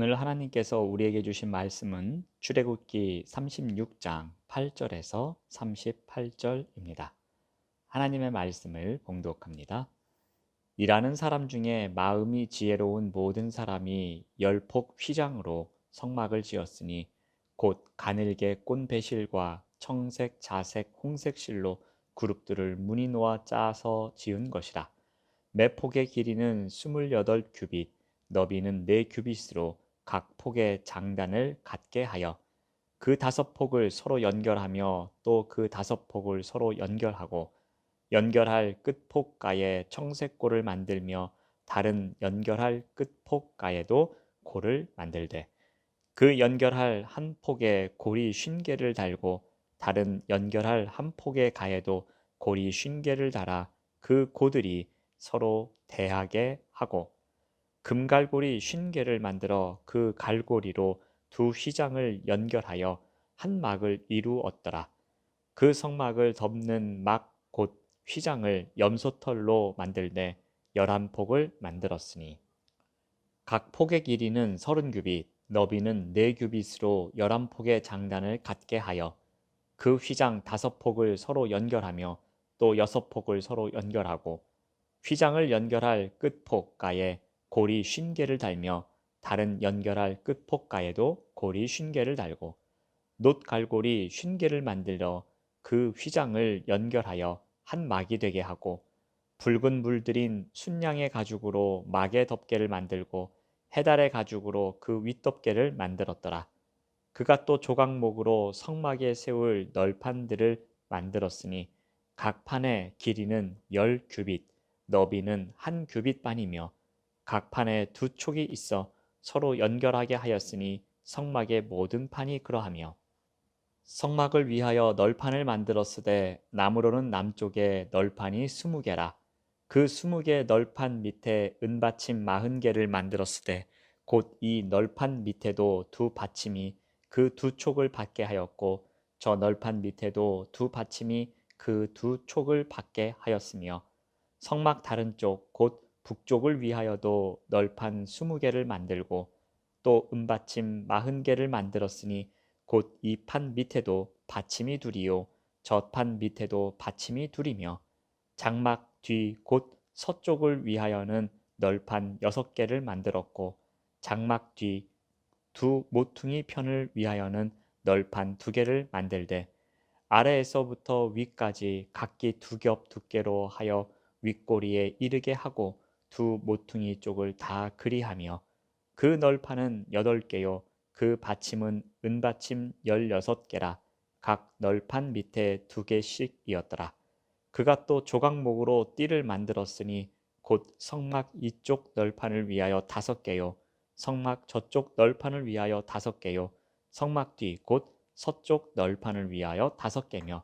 오늘 하나님께서 우리에게 주신 말씀은 출애굽기 36장 8절에서 38절입니다. 하나님의 말씀을 봉독합니다. 일하는 사람 중에 마음이 지혜로운 모든 사람이 열폭 휘장으로 성막을 지었으니 곧 가늘게 꼰 배실과 청색, 자색, 홍색 실로 그룹들을 무늬 놓아 짜서 지은 것이라. 매 폭의 길이는 28 규빗, 너비는 네 규빗으로 각 폭의 장단을 갖게 하여 그 다섯 폭을 서로 연결하며 또 그 다섯 폭을 서로 연결하고 연결할 끝폭가에 청색골을 만들며 다른 연결할 끝폭가에도 골을 만들되 그 연결할 한 폭에 골이 쉰 개를 달고 다른 연결할 한 폭의 가에도 골이 쉰 개를 달아 그 고들이 서로 대하게 하고 금갈고리 쉰 개를 만들어 그 갈고리로 두 휘장을 연결하여 한 막을 이루었더라. 그 성막을 덮는 막 곧 휘장을 염소털로 만들되 열한 폭을 만들었으니 각 폭의 길이는 서른 규빗, 너비는 네 규빗으로 열한 폭의 장단을 갖게 하여 그 휘장 다섯 폭을 서로 연결하며 또 여섯 폭을 서로 연결하고 휘장을 연결할 끝폭가에 고리 쉰 개를 달며 다른 연결할 끝폭가에도 고리 쉰 개를 달고 놋 갈고리 쉰 개를 만들어 그 휘장을 연결하여 한 막이 되게 하고 붉은 물들인 순양의 가죽으로 막의 덮개를 만들고 해달의 가죽으로 그 윗덮개를 만들었더라. 그가 또 조각목으로 성막에 세울 널판들을 만들었으니 각 판의 길이는 열 규빗, 너비는 한 규빗 반이며 각 판에 두 촉이 있어 서로 연결하게 하였으니 성막의 모든 판이 그러하며. 성막을 위하여 널판을 만들었으되 나무로는 남쪽에 널판이 스무 개라. 그 스무 개 널판 밑에 은받침 마흔 개를 만들었으되 곧 이 널판 밑에도 두 받침이 그 두 촉을 받게 하였고 저 널판 밑에도 두 받침이 그 두 촉을 받게 하였으며. 성막 다른 쪽 곧 북쪽을 위하여도 널판 스무 개를 만들고 또 은받침 마흔 개를 만들었으니 곧 이 판 밑에도 받침이 둘이요 저 판 밑에도 받침이 둘이며 장막 뒤 곧 서쪽을 위하여는 널판 여섯 개를 만들었고 장막 뒤 두 모퉁이 편을 위하여는 널판 두 개를 만들되 아래에서부터 위까지 각기 두 겹 두께로 하여 윗꼬리에 이르게 하고 두 모퉁이 쪽을 다 그리하며 그 널판은 여덟 개요. 그 받침은 은받침 열여섯 개라 각 널판 밑에 두 개씩이었더라. 그가 또 조각목으로 띠를 만들었으니 곧 성막 이쪽 널판을 위하여 다섯 개요. 성막 저쪽 널판을 위하여 다섯 개요. 성막 뒤 곧 서쪽 널판을 위하여 다섯 개며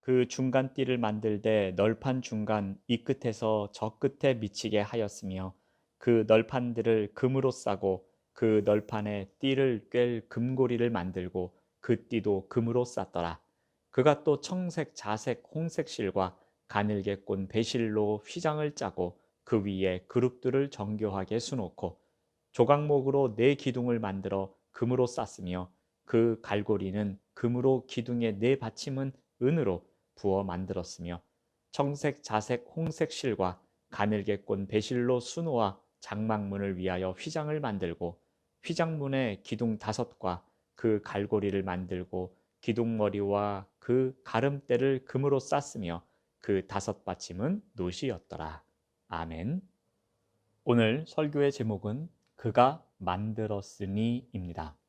그 중간 띠를 만들되 널판 중간 이 끝에서 저 끝에 미치게 하였으며 그 널판들을 금으로 싸고 그 널판에 띠를 꿰 금고리를 만들고 그 띠도 금으로 쌌더라. 그가 또 청색, 자색, 홍색 실과 가늘게 꼰 배실로 휘장을 짜고 그 위에 그룹들을 정교하게 수놓고 조각목으로 네 기둥을 만들어 금으로 쌌으며 그 갈고리는 금으로 기둥의 네 받침은 은으로 부어 만들었으며 청색, 자색, 홍색 실과 가늘게 꼰 배실로 수놓아 장막문을 위하여 휘장을 만들고 휘장문에 기둥 다섯과 그 갈고리를 만들고 기둥머리와 그 가름대를 금으로 쌌으며 그 다섯 받침은 노시였더라. 아멘. 오늘 설교의 제목은 그가 만들었으니입니다.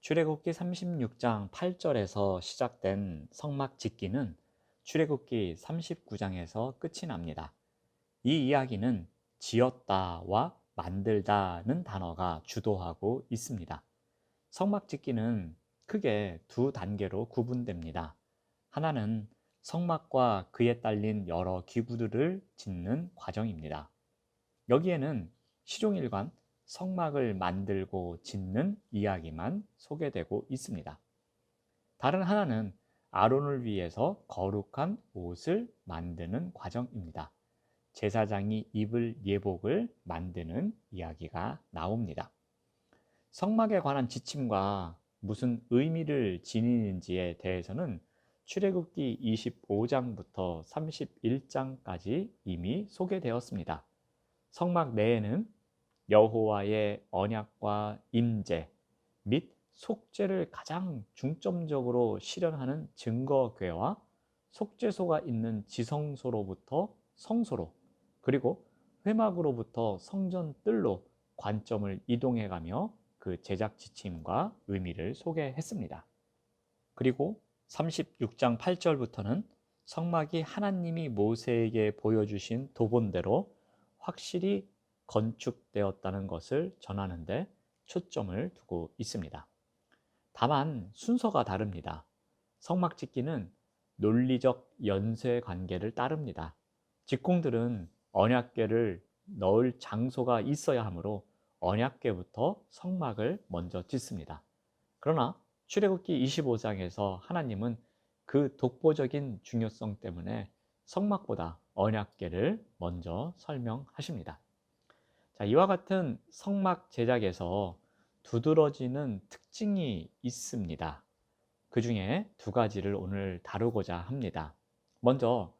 출애굽기 36장 8절에서 시작된 성막 짓기는 출애굽기 39장에서 끝이 납니다. 이 이야기는 지었다와 만들다는 단어가 주도하고 있습니다. 성막 짓기는 크게 두 단계로 구분됩니다. 하나는 성막과 그에 딸린 여러 기구들을 짓는 과정입니다. 여기에는 시종일관 성막을 만들고 짓는 이야기만 소개되고 있습니다. 다른 하나는 아론을 위해서 거룩한 옷을 만드는 과정입니다. 제사장이 입을 예복을 만드는 이야기가 나옵니다. 성막에 관한 지침과 무슨 의미를 지니는지에 대해서는 출애굽기 25장부터 31장까지 이미 소개되었습니다. 성막 내에는 여호와의 언약과 임재 및 속죄를 가장 중점적으로 실현하는 증거궤와 속죄소가 있는 지성소로부터 성소로 그리고 회막으로부터 성전 뜰로 관점을 이동해 가며 그 제작 지침과 의미를 소개했습니다. 그리고 36장 8절부터는 성막이 하나님이 모세에게 보여주신 도본대로 확실히 건축되었다는 것을 전하는데 초점을 두고 있습니다. 다만 순서가 다릅니다. 성막 짓기는 논리적 연쇄 관계를 따릅니다. 직공들은 언약궤를 넣을 장소가 있어야 하므로 언약궤부터 성막을 먼저 짓습니다. 그러나 출애굽기 25장에서 하나님은 그 독보적인 중요성 때문에 성막보다 언약궤를 먼저 설명하십니다. 자, 이와 같은 성막 제작에서 두드러지는 특징이 있습니다. 그 중에 두 가지를 오늘 다루고자 합니다. 먼저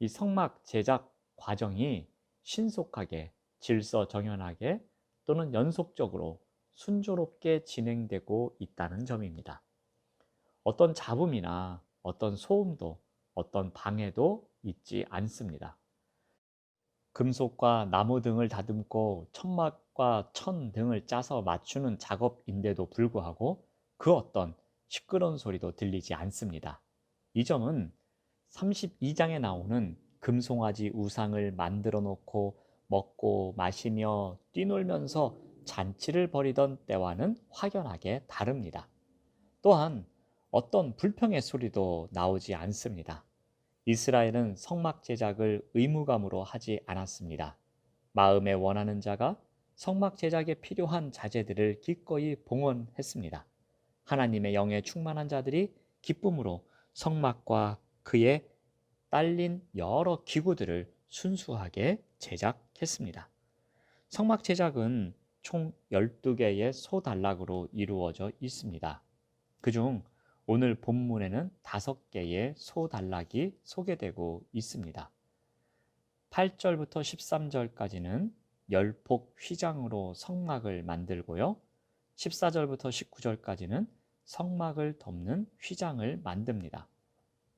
이 성막 제작 과정이 신속하게 질서 정연하게 또는 연속적으로 순조롭게 진행되고 있다는 점입니다. 어떤 잡음이나 어떤 소음도 어떤 방해도 있지 않습니다. 금속과 나무 등을 다듬고 천막과 천 등을 짜서 맞추는 작업인데도 불구하고 그 어떤 시끄러운 소리도 들리지 않습니다. 이 점은 32장에 나오는 금송아지 우상을 만들어 놓고 먹고 마시며 뛰놀면서 잔치를 벌이던 때와는 확연하게 다릅니다. 또한 어떤 불평의 소리도 나오지 않습니다. 이스라엘은 성막 제작을 의무감으로 하지 않았습니다. 마음에 원하는 자가 성막 제작에 필요한 자재들을 기꺼이 봉헌했습니다. 하나님의 영에 충만한 자들이 기쁨으로 성막과 그에 딸린 여러 기구들을 순수하게 제작했습니다. 성막 제작은 총 12개의 소단락으로 이루어져 있습니다. 그중 오늘 본문에는 5개의 소단락이 소개되고 있습니다. 8절부터 13절까지는 열폭 휘장으로 성막을 만들고요. 14절부터 19절까지는 성막을 덮는 휘장을 만듭니다.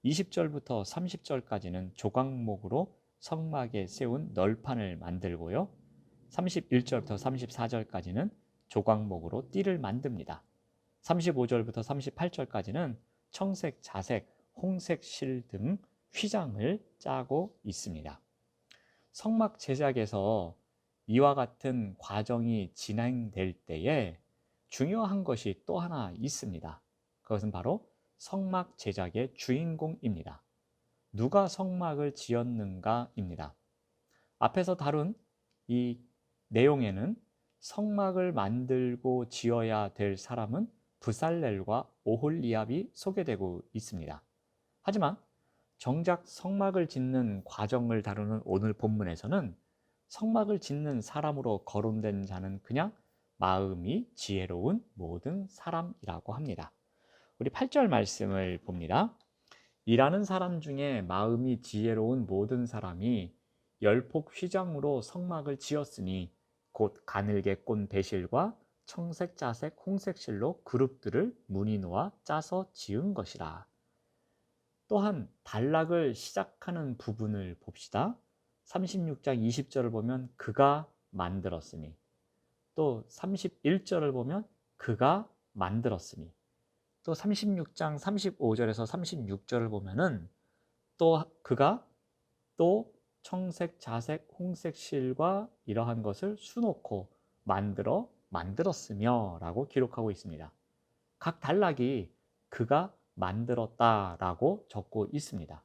20절부터 30절까지는 조각목으로 성막에 세운 널판을 만들고요. 31절부터 34절까지는 조각목으로 띠를 만듭니다. 35절부터 38절까지는 청색, 자색, 홍색 실 등 휘장을 짜고 있습니다. 성막 제작에서 이와 같은 과정이 진행될 때에 중요한 것이 또 하나 있습니다. 그것은 바로 성막 제작의 주인공입니다. 누가 성막을 지었는가입니다. 앞에서 다룬 이 내용에는 성막을 만들고 지어야 될 사람은 부살렐과 오홀리압이 소개되고 있습니다. 하지만 정작 성막을 짓는 과정을 다루는 오늘 본문에서는 성막을 짓는 사람으로 거론된 자는 그냥 마음이 지혜로운 모든 사람이라고 합니다. 우리 8절 말씀을 봅니다. 일하는 사람 중에 마음이 지혜로운 모든 사람이 열폭 휘장으로 성막을 지었으니 곧 가늘게 꼰 배실과 청색, 자색, 홍색 실로 그룹들을 무늬 놓아 짜서 지은 것이라. 또한 단락을 시작하는 부분을 봅시다. 36장 20절을 보면 그가 만들었으니 또 31절을 보면 그가 만들었으니 또 36장 35절에서 36절을 보면은 또 그가 또 청색, 자색, 홍색 실과 이러한 것을 수놓고 만들어 만들었으며 라고 기록하고 있습니다. 각 단락이 그가 만들었다 라고 적고 있습니다.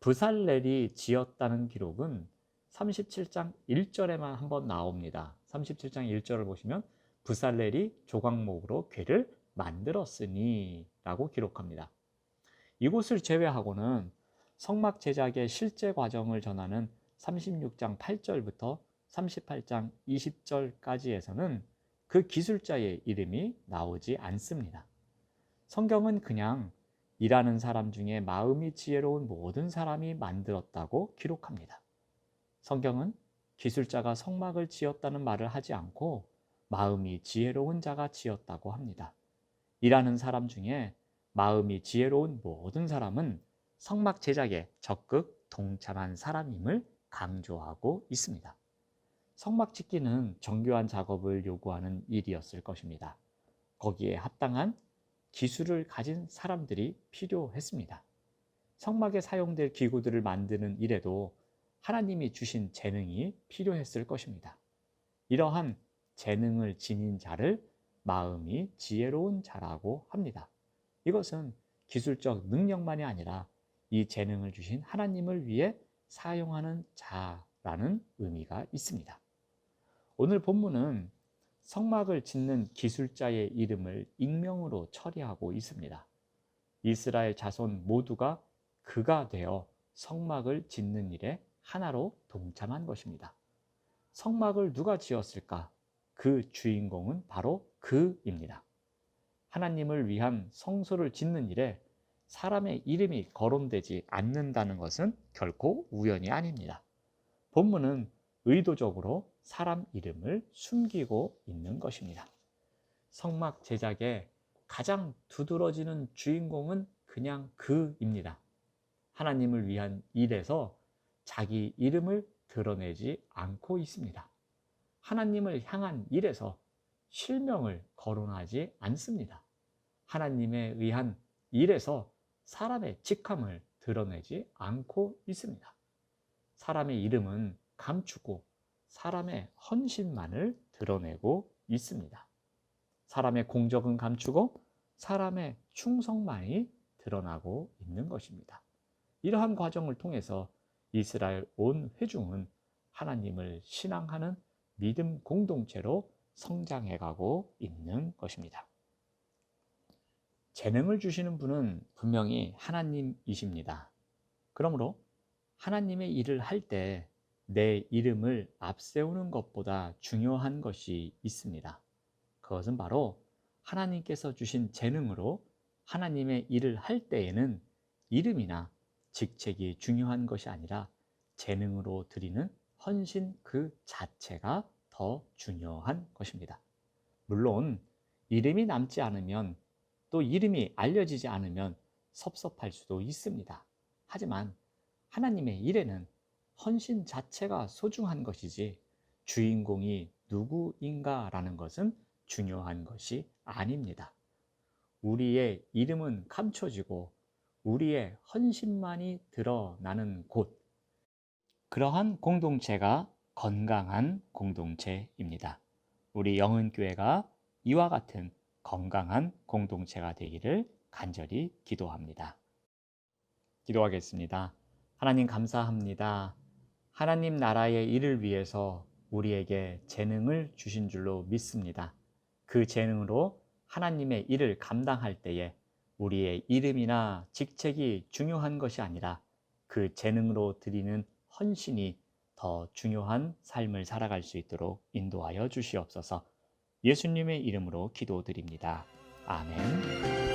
부살렐이 지었다는 기록은 37장 1절에만 한번 나옵니다. 37장 1절을 보시면 부살렐이 조각목으로 괴를 만들었으니 라고 기록합니다. 이곳을 제외하고는 성막 제작의 실제 과정을 전하는 36장 8절부터 38장 20절까지에서는 그 기술자의 이름이 나오지 않습니다. 성경은 그냥 일하는 사람 중에 마음이 지혜로운 모든 사람이 만들었다고 기록합니다. 성경은 기술자가 성막을 지었다는 말을 하지 않고 마음이 지혜로운 자가 지었다고 합니다. 일하는 사람 중에 마음이 지혜로운 모든 사람은 성막 제작에 적극 동참한 사람임을 강조하고 있습니다. 성막 짓기는 정교한 작업을 요구하는 일이었을 것입니다. 거기에 합당한 기술을 가진 사람들이 필요했습니다. 성막에 사용될 기구들을 만드는 일에도 하나님이 주신 재능이 필요했을 것입니다. 이러한 재능을 지닌 자를 마음이 지혜로운 자라고 합니다. 이것은 기술적 능력만이 아니라 이 재능을 주신 하나님을 위해 사용하는 자라는 의미가 있습니다. 오늘 본문은 성막을 짓는 기술자의 이름을 익명으로 처리하고 있습니다. 이스라엘 자손 모두가 그가 되어 성막을 짓는 일에 하나로 동참한 것입니다. 성막을 누가 지었을까? 그 주인공은 바로 그입니다. 하나님을 위한 성소를 짓는 일에 사람의 이름이 거론되지 않는다는 것은 결코 우연이 아닙니다. 본문은 의도적으로 사람 이름을 숨기고 있는 것입니다. 성막 제작에 가장 두드러지는 주인공은 그냥 그입니다. 하나님을 위한 일에서 자기 이름을 드러내지 않고 있습니다. 하나님을 향한 일에서 실명을 거론하지 않습니다. 하나님에 의한 일에서 사람의 직함을 드러내지 않고 있습니다. 사람의 이름은 감추고 사람의 헌신만을 드러내고 있습니다. 사람의 공적은 감추고 사람의 충성만이 드러나고 있는 것입니다. 이러한 과정을 통해서 이스라엘 온 회중은 하나님을 신앙하는 믿음 공동체로 성장해 가고 있는 것입니다. 재능을 주시는 분은 분명히 하나님이십니다. 그러므로 하나님의 일을 할 때 내 이름을 앞세우는 것보다 중요한 것이 있습니다. 그것은 바로 하나님께서 주신 재능으로 하나님의 일을 할 때에는 이름이나 직책이 중요한 것이 아니라 재능으로 드리는 헌신 그 자체가 더 중요한 것입니다. 물론 이름이 남지 않으면 또 이름이 알려지지 않으면 섭섭할 수도 있습니다. 하지만 하나님의 일에는 헌신 자체가 소중한 것이지 주인공이 누구인가라는 것은 중요한 것이 아닙니다. 우리의 이름은 감춰지고 우리의 헌신만이 드러나는 곳. 그러한 공동체가 건강한 공동체입니다. 우리 영은교회가 이와 같은 건강한 공동체가 되기를 간절히 기도합니다. 기도하겠습니다. 하나님 감사합니다. 하나님 나라의 일을 위해서 우리에게 재능을 주신 줄로 믿습니다. 그 재능으로 하나님의 일을 감당할 때에 우리의 이름이나 직책이 중요한 것이 아니라 그 재능으로 드리는 헌신이 더 중요한 삶을 살아갈 수 있도록 인도하여 주시옵소서 예수님의 이름으로 기도드립니다. 아멘.